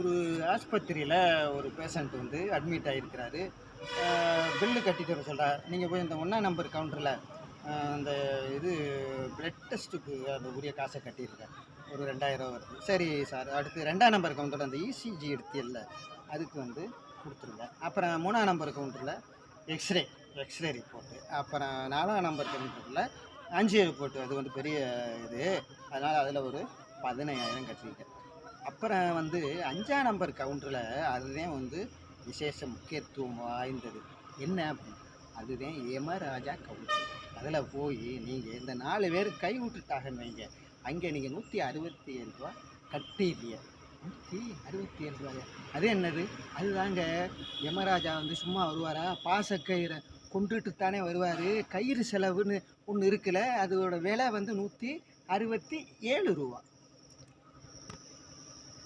ஒரு ஆஸ்பத்திரியில் ஒரு பேஷண்ட் வந்து அட்மிட் ஆகிருக்கிறாரு பில்லு கட்டிட்டு வர சொல்கிறார் நீங்கள் போய் இந்த ஒன்றா நம்பர் கவுண்டரில் அந்த இது பிளட் டெஸ்ட்டுக்கு அந்த உரிய காசை கட்டியிருக்கேன் ஒரு ரெண்டாயிரம் வருது. சரி சார் அடுத்து ரெண்டாம் நம்பர் கவுண்டரில் அந்த இசிஜி எடுத்து இல்லை அதுக்கு வந்து கொடுத்துருங்க. அப்புறம் மூணாம் நம்பர் கவுண்டரில் எக்ஸ்ரே எக்ஸ்ரே ரிப்போர்ட்டு அப்புறம் நாலாம் நம்பர் கவுண்டரில் அஞ்சு ரிப்போர்ட்டு அது வந்து பெரிய இது. அதனால் அதில் ஒரு பதினையாயிரம் கட்டியிருக்கேன் அப்புறம் வந்து அஞ்சாம் நம்பர் கவுண்டரில் அதுதான் வந்து விசேஷ முக்கியத்துவம் வாய்ந்தது. என்ன அப்படின்னு அதுதான் யமராஜா கவுண்டர் அதில் போய் நீங்கள் இந்த நாலு பேர் கை விட்டுட்டாங்கன்னு வைங்க. அங்கே நீங்கள் நூற்றி அறுபத்தி ஏழு ரூபா கட்டிடுறீங்க நூற்றி அறுபத்தி ஏழு ரூபாயா அது என்னது? அதுதாங்க யமராஜா வந்து சும்மா வருவாரா? பாசக்கயிறை கொண்டுட்டு தானே வருவார். கயிறு செலவுன்னு ஒன்று இருக்குல்ல அதோட விலை வந்து நூற்றி அறுபத்தி ஏழு ரூபா.